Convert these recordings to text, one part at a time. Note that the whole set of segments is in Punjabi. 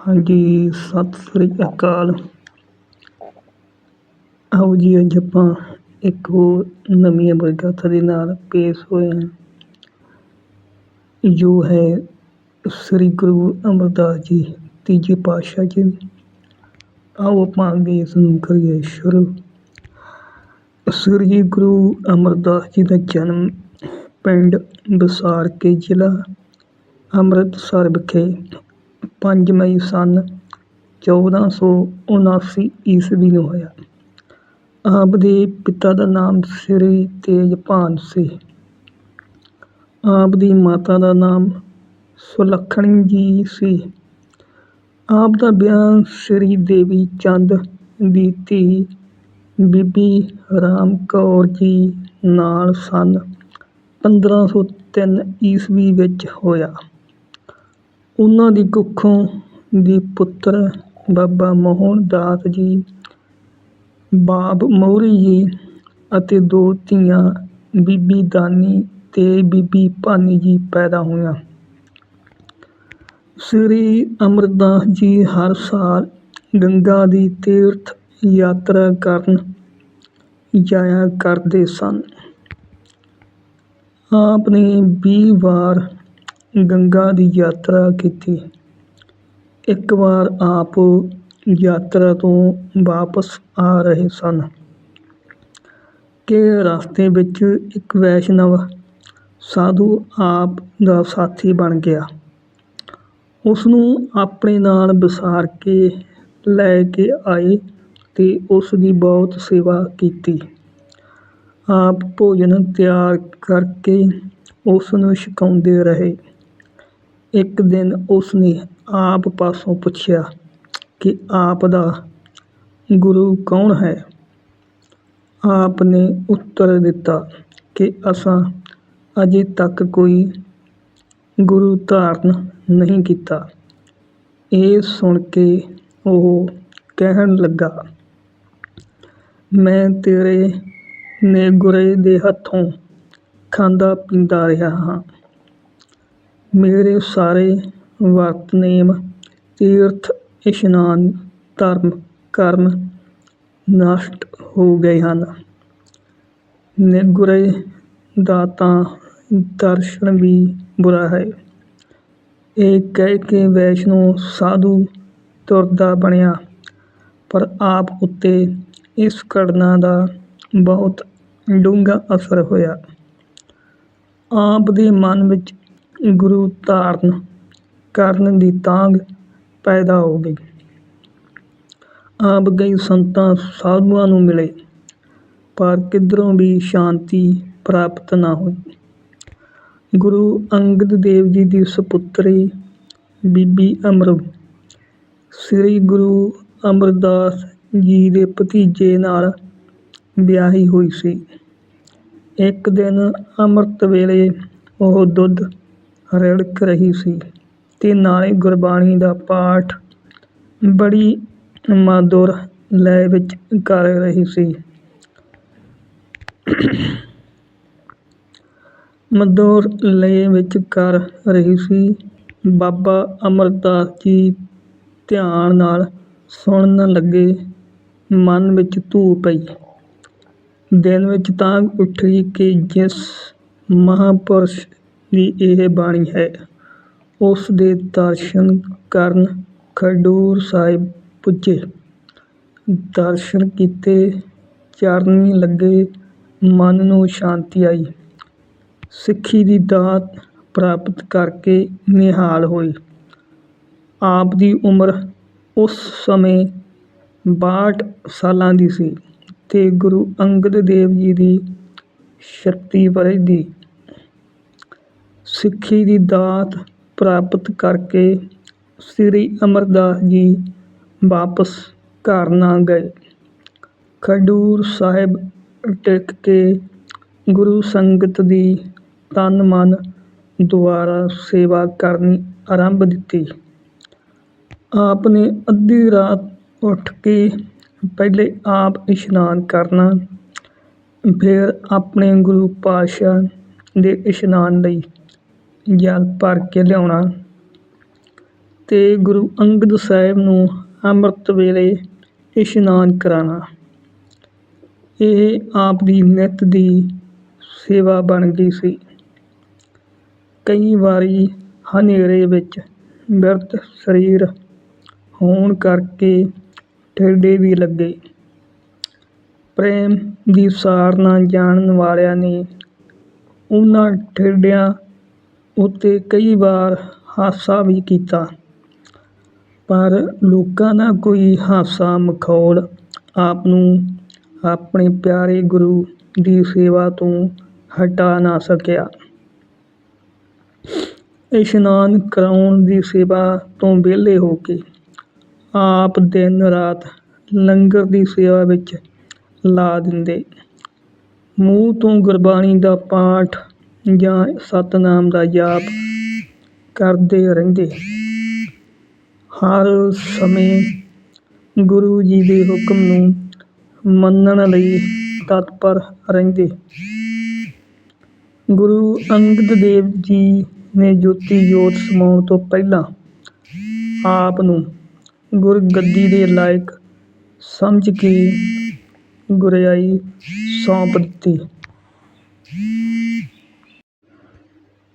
ਹਾਂਜੀ, ਸਤਿ ਸ੍ਰੀ ਅਕਾਲ। ਆਓ ਜੀ, ਅੱਜ ਆਪਾਂ ਇੱਕ ਹੋਰ ਨਵੀਂ ਬਰਗਾਥਾ ਦੇ ਨਾਲ ਪੇਸ਼ ਹੋਏ ਹਾਂ। ਜੋ ਹੈ ਸ੍ਰੀ ਗੁਰੂ ਅਮਰਦਾਸ ਜੀ, ਤੀਜੇ ਪਾਤਸ਼ਾਹ ਜੀ ਆਓ ਆਪਾਂ ਅੱਗੇ ਇਸ ਨੂੰ ਕਰੀਏ ਸ਼ੁਰੂ। ਸ੍ਰੀ ਗੁਰੂ ਅਮਰਦਾਸ ਜੀ ਦਾ ਜਨਮ ਪਿੰਡ ਬਸਾਰ ਕੇ ਜ਼ਿਲ੍ਹਾ ਅੰਮ੍ਰਿਤਸਰ ਵਿਖੇ ਪੰਜ ਮਈ ਸੰਨ ਚੌਦਾਂ ਸੌ ਉਨਾਸੀ ਈਸਵੀ ਨੂੰ ਹੋਇਆ। ਆਪ ਦੇ ਪਿਤਾ ਦਾ ਨਾਮ ਸ੍ਰੀ ਤੇਜਭਾਨ ਸੀ। ਆਪ ਦੀ ਮਾਤਾ ਦਾ ਨਾਮ ਸੁਲੱਖਣੀ ਜੀ ਸੀ। ਆਪ ਦਾ ਵਿਆਹ ਸ੍ਰੀ ਦੇਵੀ ਚੰਦ ਦੀ ਧੀ ਬੀਬੀ ਰਾਮ ਕੌਰ ਜੀ ਨਾਲ ਸੰਨ ਪੰਦਰਾਂ ਸੌ ਤਿੰਨ ਈਸਵੀ ਵਿੱਚ ਹੋਇਆ। ਉਹਨਾਂ ਦੀ ਕੁੱਖੋਂ ਦੀ ਪੁੱਤਰ ਬਾਬਾ ਮੋਹਨ ਦਾਸ ਜੀ ਬਾਬ ਮੋਹਰੀ ਜੀ ਅਤੇ ਦੋ ਧੀਆਂ, ਬੀਬੀ ਦਾਨੀ ਅਤੇ ਬੀਬੀ ਭਾਨੀ ਜੀ ਪੈਦਾ ਹੋਈਆਂ। ਸ੍ਰੀ ਅਮਰਦਾਸ ਜੀ ਹਰ ਸਾਲ ਗੰਗਾ ਦੀ ਤੀਰਥ ਯਾਤਰਾ ਕਰਨ ਜਾਇਆ ਕਰਦੇ ਸਨ। ਆਪ ਨੇ ਵੀਹ ਵਾਰ ਗੰਗਾ ਦੀ ਯਾਤਰਾ ਕੀਤੀ। ਇੱਕ ਵਾਰ ਆਪ ਯਾਤਰਾ ਤੋਂ ਵਾਪਸ ਆ ਰਹੇ ਸਨ। ਕਿ ਰਸਤੇ ਵਿੱਚ ਇੱਕ ਵੈਸ਼ਨਵ ਸਾਧੂ ਆਪ ਦਾ ਸਾਥੀ ਬਣ ਗਿਆ। ਉਸ ਨੂੰ ਆਪਣੇ ਨਾਲ ਵਿਸਾਰ ਕੇ ਲੈ ਕੇ ਆਏ ਅਤੇ ਉਸ ਦੀ ਬਹੁਤ ਸੇਵਾ ਕੀਤੀ। ਆਪ ਭੋਜਨ ਤਿਆਰ ਕਰਕੇ ਉਸ ਨੂੰ ਛਕਾਉਂਦੇ ਰਹੇ। ਇੱਕ ਦਿਨ ਉਸਨੇ ਆਪ ਪਾਸੋਂ ਪੁੱਛਿਆ ਕਿ ਆਪ ਦਾ ਗੁਰੂ ਕੌਣ ਹੈ? ਆਪ ਨੇ ਉੱਤਰ ਦਿੱਤਾ ਕਿ ਅਸਾਂ ਅਜੇ ਤੱਕ ਕੋਈ ਗੁਰੂ ਧਾਰਨ ਨਹੀਂ ਕੀਤਾ। ਇਹ ਸੁਣ ਕੇ ਉਹ ਕਹਿਣ ਲੱਗਾ, ਮੈਂ ਤੇਰੇ ਨੇਗੁਰੇ ਦੇ ਹੱਥੋਂ ਖਾਂਦਾ ਪੀਂਦਾ ਰਿਹਾ ਹਾਂ। ਮੇਰੇ ਸਾਰੇ ਵਰਤਨੇਮ ਤੀਰਥ, ਇਸ਼ਨਾਨ, ਧਰਮ, ਕਰਮ ਨਸ਼ਟ ਹੋ ਗਏ ਹਨ। ਨਿਗੁਰੇ ਦਾ ਤਾਂ ਦਰਸ਼ਨ ਵੀ ਬੁਰਾ ਹੈ। ਇਹ ਕਹਿ ਕੇ ਵੈਸ਼ਨੋ ਸਾਧੂ ਤੁਰਦਾ ਬਣਿਆ, ਪਰ ਆਪ ਉੱਤੇ ਇਸ ਘਟਨਾ ਦਾ ਬਹੁਤ ਡੂੰਘਾ ਅਸਰ ਹੋਇਆ। ਆਪ ਦੇ ਮਨ ਵਿੱਚ ਗੁਰੂ ਧਾਰਨ ਕਰਨ ਦੀ ਤਾਂਘ ਪੈਦਾ ਹੋ ਗਈ। ਆਪ ਗਈ ਸੰਤਾਂ ਸਾਧੂਆਂ ਨੂੰ ਮਿਲੇ, ਪਰ ਕਿਧਰੋਂ ਵੀ ਸ਼ਾਂਤੀ ਪ੍ਰਾਪਤ ਨਾ ਹੋਈ। ਗੁਰੂ ਅੰਗਦ ਦੇਵ ਜੀ ਦੀ ਸੁਪੁੱਤਰੀ ਬੀਬੀ ਅਮਰ, ਸ੍ਰੀ ਗੁਰੂ ਅਮਰਦਾਸ ਜੀ ਦੇ ਭਤੀਜੇ ਨਾਲ ਵਿਆਹੀ ਹੋਈ ਸੀ। ਇੱਕ ਦਿਨ ਅੰਮ੍ਰਿਤ ਵੇਲੇ ਉਹ ਦੁੱਧ ਰਿੜਕ ਰਹੀ ਸੀ ਅਤੇ ਨਾਲੇ ਗੁਰਬਾਣੀ ਦਾ ਪਾਠ ਬੜੀ ਮਧੁਰ ਲੈਅ ਵਿੱਚ ਕਰ ਰਹੀ ਸੀ। ਮਧੁਰ ਲੈਅ ਵਿੱਚ ਕਰ ਰਹੀ ਸੀ। ਬਾਬਾ ਅਮਰਦਾਸ ਜੀ ਧਿਆਨ ਨਾਲ ਸੁਣਨ ਲੱਗੇ, ਮਨ ਵਿੱਚ ਧੂ ਪਈ। ਦਿਲ ਵਿੱਚ ਤਾਂਘ ਉੱਠੀ ਕਿ ਜਿਸ ਮਹਾਂਪੁਰਸ਼ ਦੀ ਇਹ ਬਾਣੀ ਹੈ। ਉਸ ਦੇ ਦਰਸ਼ਨ ਕਰਨ ਖਡੂਰ ਸਾਹਿਬ ਪੁੱਜੇ। ਦਰਸ਼ਨ ਕੀਤੇ, ਚਰਨੀ ਲੱਗੇ, ਮਨ ਨੂੰ ਸ਼ਾਂਤੀ ਆਈ। ਸਿੱਖੀ ਦੀ ਦਾਤ ਪ੍ਰਾਪਤ ਕਰਕੇ ਨਿਹਾਲ ਹੋਈ ਆਪ ਦੀ ਉਮਰ ਉਸ ਸਮੇਂ ਬਾਹਠ ਸਾਲਾਂ ਦੀ ਸੀ ਤੇ ਗੁਰੂ ਅੰਗਦ ਦੇਵ ਜੀ ਦੀ ਛੱਤੀ ਵਰ੍ਹੇ ਦੀ ਸਿੱਖੀ ਦੀ ਦਾਤ ਪ੍ਰਾਪਤ ਕਰਕੇ ਸ੍ਰੀ ਅਮਰਦਾਸ ਜੀ ਵਾਪਸ ਘਰ ਨਾ ਗਏ। ਖਡੂਰ ਸਾਹਿਬ ਟਿਕ ਕੇ ਗੁਰੂ ਸੰਗਤ ਦੀ ਤਨ ਮਨ ਦੁਆਰਾ ਸੇਵਾ ਕਰਨੀ ਆਰੰਭ ਦਿੱਤੀ। ਆਪ ਨੇ ਅੱਧੀ ਰਾਤ ਉੱਠ ਕੇ ਪਹਿਲੇ ਆਪ ਇਸ਼ਨਾਨ ਕਰਨਾ, ਫਿਰ ਆਪਣੇ ਗੁਰੂ ਪਾਤਸ਼ਾਹ ਦੇ ਇਸ਼ਨਾਨ ਲਈ ਜਲ ਭਰ ਕੇ ਲਿਆਉਣਾ। ਅਤੇ ਗੁਰੂ ਅੰਗਦ ਸਾਹਿਬ ਨੂੰ ਅੰਮ੍ਰਿਤ ਵੇਲੇ ਇਸ਼ਨਾਨ ਕਰਾਉਣਾ ਇਹ ਆਪ ਦੀ ਨਿੱਤ ਦੀ ਸੇਵਾ ਬਣ ਗਈ ਸੀ। ਕਈ ਵਾਰੀ ਹਨੇਰੇ ਵਿੱਚ ਬਿਰਧ ਸਰੀਰ ਹੋਣ ਕਰਕੇ ਠੇਡੇ ਵੀ ਲੱਗੇ। ਪ੍ਰੇਮ ਦੀ ਸਾਰ ਨਾ ਜਾਣਨ ਵਾਲਿਆਂ ਨੇ ਉਹਨਾਂ ਠੇਡਿਆਂ ਉੱਤੇ ਕਈ ਵਾਰ ਹਾਦਸਾ ਵੀ ਕੀਤਾ। ਪਰ ਲੋਕਾਂ ਦਾ ਕੋਈ ਹਾਦਸਾ ਮਖੌਲ ਆਪ ਨੂੰ ਆਪਣੇ ਪਿਆਰੇ ਗੁਰੂ ਦੀ ਸੇਵਾ ਤੋਂ ਹਟਾ ਨਾ ਸਕਿਆ। ਇਸ਼ਨਾਨ ਕਰਾਉਣ ਦੀ ਸੇਵਾ ਤੋਂ ਵਿਹਲੇ ਹੋ ਕੇ ਆਪ ਦਿਨ ਰਾਤ ਲੰਗਰ ਦੀ ਸੇਵਾ ਵਿੱਚ ਲਾ ਦਿੰਦੇ। ਮੂੰਹ ਤੋਂ ਗੁਰਬਾਣੀ ਦਾ ਪਾਠ ਜਾਂ ਸਤਿਨਾਮ ਦਾ ਜਾਪ ਕਰਦੇ ਰਹਿੰਦੇ। ਹਰ ਸਮੇਂ ਗੁਰੂ ਜੀ ਦੇ ਹੁਕਮ ਨੂੰ ਮੰਨਣ ਲਈ ਤਤਪਰ ਰਹਿੰਦੇ। ਗੁਰੂ ਅੰਗਦ ਦੇਵ ਜੀ ਨੇ ਜੋਤੀ ਜੋਤ ਸਮਾਉਣ ਤੋਂ ਪਹਿਲਾਂ ਆਪ ਨੂੰ ਗੁਰਗੱਦੀ ਦੇ ਲਾਇਕ ਸਮਝ ਕੇ ਗੁਰਿਆਈ ਸੌਂਪ ਦਿੱਤੀ।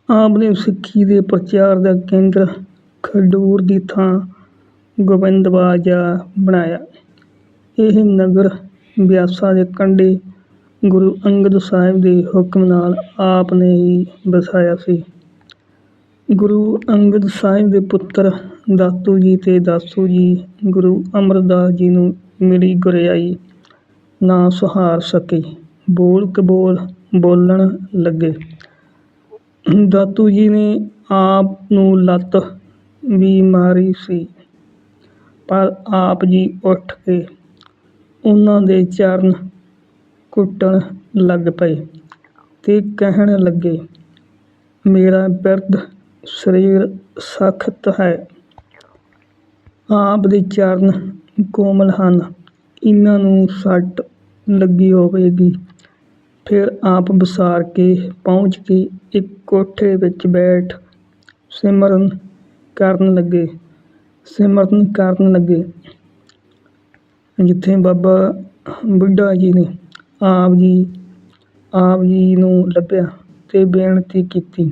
ਆਪ ਨੇ ਸਿੱਖੀ ਦੇ ਪ੍ਰਚਾਰ ਦਾ ਕੇਂਦਰ ਖਡੂਰ ਦੀ ਥਾਂ ਗੋਬਿੰਦਵਾਜਾ ਬਣਾਇਆ। ਇਹ ਨਗਰ ਬਿਆਸਾ ਦੇ ਕੰਢੇ ਗੁਰੂ ਅੰਗਦ ਸਾਹਿਬ ਦੇ ਹੁਕਮ ਨਾਲ ਆਪ ਨੇ ਹੀ ਵਸਾਇਆ ਸੀ। ਗੁਰੂ ਅੰਗਦ ਸਾਹਿਬ ਦੇ ਪੁੱਤਰ ਦਾਤੂ ਜੀ ਤੇ ਦਾਸੂ ਜੀ ਗੁਰੂ ਅਮਰਦਾਸ ਜੀ ਨੂੰ ਮਿਲੀ ਗੁਰਿਆਈ। ਨਾ ਸੁਹਾਰ ਸਕੇ, ਬੋਲ ਕਬੋਲ ਬੋਲਣ ਲੱਗੇ। ਦਾਤੂ ਜੀ ਨੇ ਆਪ ਨੂੰ ਲੱਤ ਵੀ ਮਾਰੀ ਸੀ, ਪਰ ਆਪ ਜੀ ਉੱਠ ਕੇ ਉਹਨਾਂ ਦੇ ਚਰਨ ਕੁੱਟਣ ਲੱਗ ਪਏ ਅਤੇ ਕਹਿਣ ਲੱਗੇ, ਮੇਰਾ ਬਿਰਧ ਸਰੀਰ ਸਖਤ ਹੈ। ਆਪ ਦੇ ਚਰਨ ਕੋਮਲ ਹਨ। ਇਹਨਾਂ ਨੂੰ ਸੱਟ ਲੱਗੀ ਹੋਵੇਗੀ। ਫਿਰ ਆਪ ਵਿਸਾਰ ਕੇ ਪਹੁੰਚ ਕੇ ਇੱਕ ਕੋਠੇ ਵਿੱਚ ਬੈਠ ਸਿਮਰਨ ਕਰਨ ਲੱਗੇ। ਸਿਮਰਨ ਕਰਨ ਲੱਗੇ। ਜਿੱਥੇ ਬਾਬਾ ਬੁੱਢਾ ਜੀ ਨੇ ਆਪ ਜੀ ਆਪ ਜੀ ਨੂੰ ਲੱਭਿਆ ਤੇ ਬੇਨਤੀ ਕੀਤੀ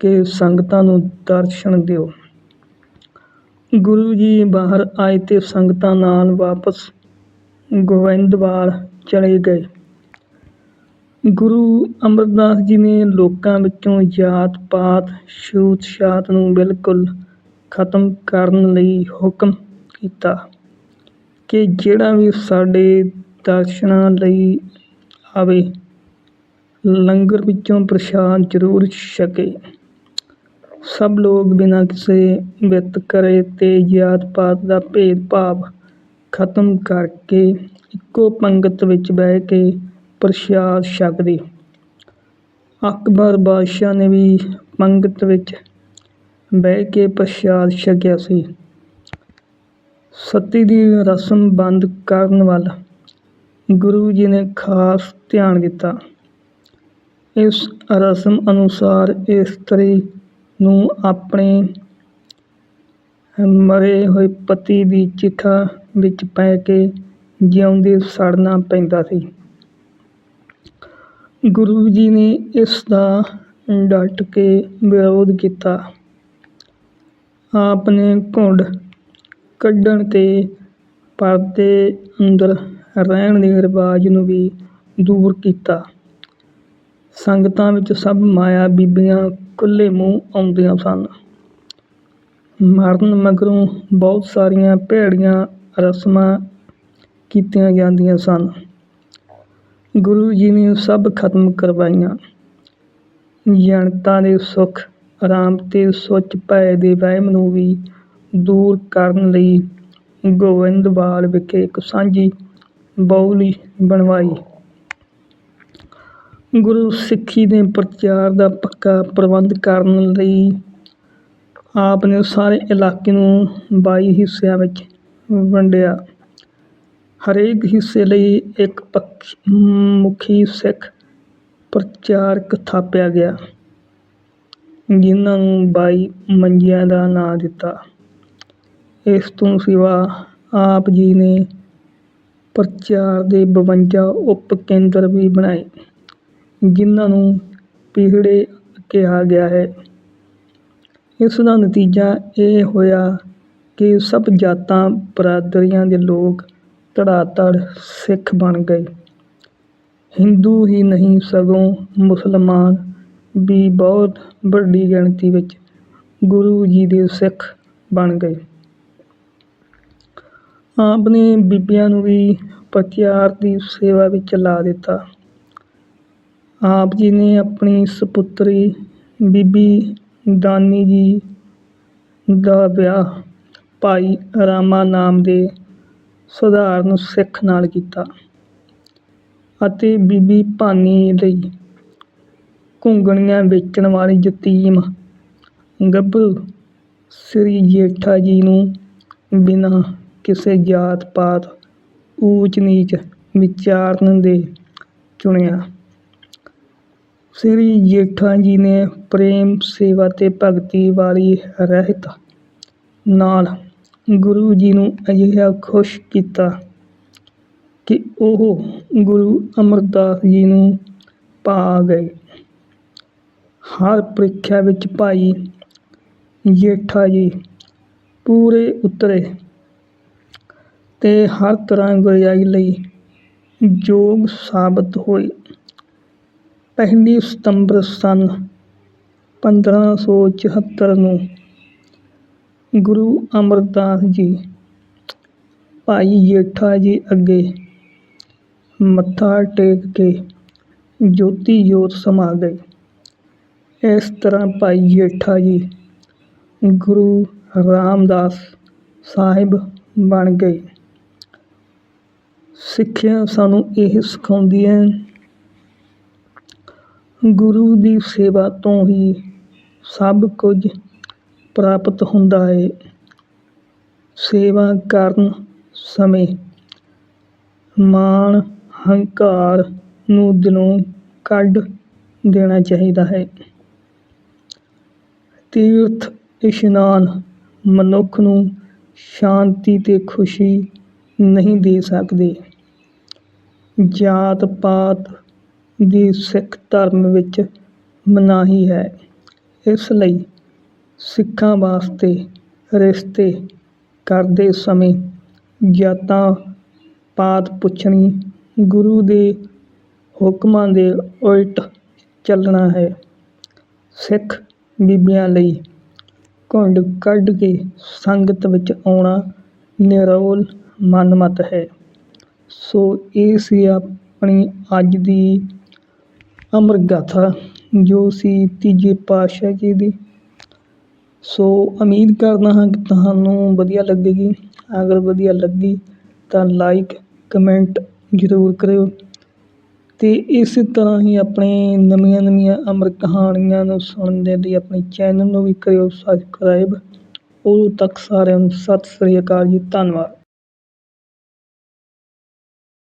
ਕਿ ਸੰਗਤਾਂ ਨੂੰ ਦਰਸ਼ਨ ਦਿਓ। ਗੁਰੂ ਜੀ ਬਾਹਰ ਆਏ ਤੇ ਸੰਗਤਾਂ ਨਾਲ ਵਾਪਸ ਗੋਬਿੰਦਵਾਲ ਚਲੇ ਗਏ। ਗੁਰੂ ਅਮਰਦਾਸ ਜੀ ਨੇ ਲੋਕਾਂ ਵਿੱਚੋਂ ਜਾਤ ਪਾਤ, ਛੂਤ ਛਾਤ ਨੂੰ ਬਿਲਕੁਲ ਖਤਮ ਕਰਨ ਲਈ ਹੁਕਮ ਕੀਤਾ ਕਿ ਜਿਹੜਾ ਵੀ ਸਾਡੇ ਦਰਸ਼ਨਾਂ ਲਈ ਆਵੇ, ਲੰਗਰ ਵਿੱਚੋਂ ਪ੍ਰਸ਼ਾਦ ਜ਼ਰੂਰ ਛਕੇ। ਸਭ ਲੋਕ ਬਿਨਾਂ ਕਿਸੇ ਵਿਤਕਰੇ ਤੇ ਜਾਤ ਪਾਤ ਦਾ ਭੇਦਭਾਵ ਖਤਮ ਕਰਕੇ ਇੱਕੋ ਪੰਗਤ ਵਿੱਚ ਬਹਿ ਕੇ ਪ੍ਰਸ਼ਾਦ ਛਕਦੇ। ਅਕਬਰ ਬਾਦਸ਼ਾਹ ਨੇ ਵੀ ਪੰਗਤ ਵਿੱਚ ਬਹਿ ਕੇ ਪ੍ਰਸ਼ਾਦ ਛਕਿਆ ਸੀ। ਸਤੀ ਦੀ ਰਸਮ ਬੰਦ ਕਰਨ ਵੱਲ ਗੁਰੂ ਜੀ ਨੇ ਖਾਸ ਧਿਆਨ ਦਿੱਤਾ। ਇਸ ਰਸਮ ਅਨੁਸਾਰ ਇਸਤਰੀ ਨੂੰ ਆਪਣੇ ਮਰੇ ਹੋਏ ਪਤੀ ਦੀ ਚਿਖਾ ਵਿੱਚ ਪੈ ਕੇ ਜਿਉਂਦੇ ਸੜਨਾ ਪੈਂਦਾ ਸੀ। ਗੁਰੂ ਜੀ ਨੇ ਇਸ ਦਾ ਡਟ ਕੇ ਵਿਰੋਧ ਕੀਤਾ। ਆਪ ਨੇ ਘੁੰਡ ਕੱਢਣ ਅਤੇ ਪਰਦੇ ਅੰਦਰ ਰਹਿਣ ਦੇ ਰਿਵਾਜ ਨੂੰ ਵੀ ਦੂਰ ਕੀਤਾ। ਸੰਗਤਾਂ ਵਿੱਚ ਸਭ ਮਾਇਆ ਬੀਬੀਆਂ ਖੁੱਲ੍ਹੇ ਮੂੰਹ ਆਉਂਦੀਆਂ ਸਨ। ਮਰਨ ਮਗਰੋਂ ਬਹੁਤ ਸਾਰੀਆਂ ਭੈੜੀਆਂ ਰਸਮਾਂ ਕੀਤੀਆਂ ਜਾਂਦੀਆਂ ਸਨ। ਗੁਰੂ ਜੀ ਨੇ ਸਭ ਖਤਮ ਕਰਵਾਈਆਂ। ਜਨਤਾ ਦੇ ਸੁੱਖ, ਆਰਾਮ ਤੇ ਸੁੱਚ ਭੈ ਦੇ ਵਹਿਮ ਨੂੰ ਵੀ ਦੂਰ ਕਰਨ ਲਈ ਗੋਬਿੰਦਵਾਲ ਵਿਖੇ ਇੱਕ ਸਾਂਝੀ ਬਾਉਲੀ ਬਣਵਾਈ। ਗੁਰੂ ਸਿੱਖੀ ਦੇ ਪ੍ਰਚਾਰ ਦਾ ਪੱਕਾ ਪ੍ਰਬੰਧ ਕਰਨ ਲਈ ਆਪ ਨੇ ਸਾਰੇ ਇਲਾਕੇ ਨੂੰ ਬਾਈ ਹਿੱਸਿਆਂ ਵਿੱਚ ਵੰਡਿਆ। ਹਰੇਕ ਹਿੱਸੇ ਲਈ ਇੱਕ ਪੱਖ ਮੁਖੀ ਸਿੱਖ ਪ੍ਰਚਾਰਕ ਥਾਪਿਆ ਗਿਆ, ਜਿਨ੍ਹਾਂ ਨੂੰ ਬਾਈ ਮੰਜੀਆਂ ਦਾ ਨਾਂ ਦਿੱਤਾ। ਇਸ ਤੋਂ ਸਿਵਾ ਆਪ ਜੀ ਨੇ ਪ੍ਰਚਾਰ ਦੇ ਬਵੰਜਾ ਉਪ ਕੇਂਦਰ ਵੀ ਬਣਾਏ, ਜਿਨ੍ਹਾਂ ਨੂੰ ਪੀਹੜੇ ਕਿਹਾ ਗਿਆ ਹੈ। ਇਸ ਦਾ ਨਤੀਜਾ ਇਹ ਹੋਇਆ ਕਿ ਸਭ ਜਾਤਾਂ, ਬਰਾਦਰੀਆਂ ਦੇ ਲੋਕ ਧੜਾਧੜ ਸਿੱਖ ਬਣ ਗਏ। ਹਿੰਦੂ ਹੀ ਨਹੀਂ, ਸਗੋਂ ਮੁਸਲਮਾਨ ਵੀ ਬਹੁਤ ਵੱਡੀ ਗਿਣਤੀ ਵਿੱਚ ਗੁਰੂ ਜੀ ਦੇ ਸਿੱਖ ਬਣ ਗਏ। ਆਪ ਨੇ ਬੀਬੀਆਂ ਨੂੰ ਵੀ ਪ੍ਰਚਾਰ ਦੀ ਸੇਵਾ ਵਿੱਚ ਲਾ ਦਿੱਤਾ। ਆਪ ਜੀ ਨੇ ਆਪਣੀ ਸਪੁੱਤਰੀ ਬੀਬੀ ਦਾਨੀ ਜੀ ਦਾ ਵਿਆਹ ਭਾਈ ਰਾਮਾ ਨਾਮ ਦੇ ਸਧਾਰਨ ਸਿੱਖ ਨਾਲ ਕੀਤਾ ਅਤੇ ਬੀਬੀ ਭਾਨੀ ਲਈ ਘੁੰਗਣੀਆਂ ਵੇਚਣ ਵਾਲੀ ਯਤੀਮ ਗੱਭਰੂ ਸ੍ਰੀ ਜੇਠਾ ਜੀ ਨੂੰ ਬਿਨਾਂ ਕਿਸੇ ਜਾਤ ਪਾਤ ਊਚ ਨੀਚ ਵਿਚਾਰਨ ਦੇ ਚੁਣਿਆ। ਸ੍ਰੀ ਜੇਠਾ ਜੀ ਨੇ ਪ੍ਰੇਮ, ਸੇਵਾ ਤੇ ਭਗਤੀ ਵਾਲੀ ਰਹਿਤ ਨਾਲ ਗੁਰੂ ਜੀ ਨੂੰ ਅਜਿਹਾ ਖੁਸ਼ ਕੀਤਾ ਕਿ ਉਹ ਗੁਰੂ ਅਮਰਦਾਸ ਜੀ ਨੂੰ ਪਾ ਗਏ। ਹਰ ਪ੍ਰੀਖਿਆ ਵਿੱਚ ਭਾਈ ਜੇਠਾ ਜੀ ਪੂਰੇ ਉਤਰੇ ਤੇ ਹਰ ਤਰ੍ਹਾਂ ਗੁਰਿਆਈ ਲਈ ਯੋਗ ਸਾਬਤ ਹੋਏ। ਪਹਿਲੀ ਸਤੰਬਰ ਸਨ 1574 ਨੂੰ ਗੁਰੂ ਅਮਰਦਾਸ ਜੀ, ਭਾਈ ਜੇਠਾ ਜੀ ਅੱਗੇ ਮੱਥਾ ਟੇਕ ਕੇ ਜੋਤੀ ਜੋਤ ਸਮਾ ਗਏ। ਇਸ ਤਰ੍ਹਾਂ ਭਾਈ ਜੇਠਾ ਜੀ ਗੁਰੂ ਰਾਮਦਾਸ ਸਾਹਿਬ ਬਣ ਗਏ। ਸਿੱਖਿਆ ਸਾਨੂੰ ਇਹ ਸਿਖਾਉਂਦੀ ਹੈ, ਗੁਰੂ ਦੀ ਸੇਵਾ ਤੋਂ ਹੀ ਸਭ ਕੁਝ ਪ੍ਰਾਪਤ ਹੁੰਦਾ ਹੈ ਸੇਵਾ ਕਰਨ ਸਮੇਂ ਮਾਣ ਹੰਕਾਰ ਨੂੰ ਦਿਲੋਂ ਕੱਢ ਦੇਣਾ ਚਾਹੀਦਾ ਹੈ। ਤੀਰਥ, ਇਸ਼ਨਾਨ ਮਨੁੱਖ ਨੂੰ ਸ਼ਾਂਤੀ ਤੇ ਖੁਸ਼ੀ ਨਹੀਂ ਦੇ ਸਕਦੇ। ਜਾਤ ਪਾਤ ਦੀ ਸਿੱਖ ਧਰਮ ਵਿੱਚ ਮਨਾਹੀ ਹੈ। ਇਸ ਲਈ ਸਿੱਖਾਂ ਵਾਸਤੇ ਰਿਸ਼ਤੇ ਕਰਦੇ ਸਮੇਂ ਜਾਤਾਂ ਪਾਤ ਪੁੱਛਣੀ ਗੁਰੂ ਦੇ ਹੁਕਮਾਂ ਦੇ ਉਲਟ ਚੱਲਣਾ ਹੈ। ਸਿੱਖ ਬੀਬੀਆਂ ਲਈ ਘੁੰਡ ਕੱਢ ਕੇ ਸੰਗਤ ਵਿੱਚ ਆਉਣਾ ਨਿਰੋਲ ਮਨਮਤ ਹੈ। ਸੋ ਇਹ ਸੀ ਆਪਣੀ ਅੱਜ ਦੀ ਅਮਰ ਗਾਥਾ ਜੋ ਸੀ ਤੀਜੇ ਪਾਤਸ਼ਾਹ ਜੀ ਦੀ ਸੋ ਉਮੀਦ ਕਰਦਾ ਹਾਂ ਕਿ ਤੁਹਾਨੂੰ ਵਧੀਆ ਲੱਗੇਗੀ। ਅਗਰ ਵਧੀਆ ਲੱਗੀ ਤਾਂ ਲਾਈਕ ਕਮੈਂਟ ਜ਼ਰੂਰ ਕਰਿਓ। ਅਤੇ ਇਸ ਤਰ੍ਹਾਂ ਹੀ ਆਪਣੇ ਨਵੀਆਂ ਨਵੀਆਂ ਅਮਰ ਕਹਾਣੀਆਂ ਨੂੰ ਸੁਣਨ ਦੇ ਲਈ ਆਪਣੇ ਚੈਨਲ ਨੂੰ ਵੀ ਕਰਿਓ ਸਬਸਕ੍ਰਾਈਬ ਉਦੋਂ ਤੱਕ ਸਾਰਿਆਂ ਨੂੰ ਸਤਿ ਸ੍ਰੀ ਅਕਾਲ ਜੀ, ਧੰਨਵਾਦ।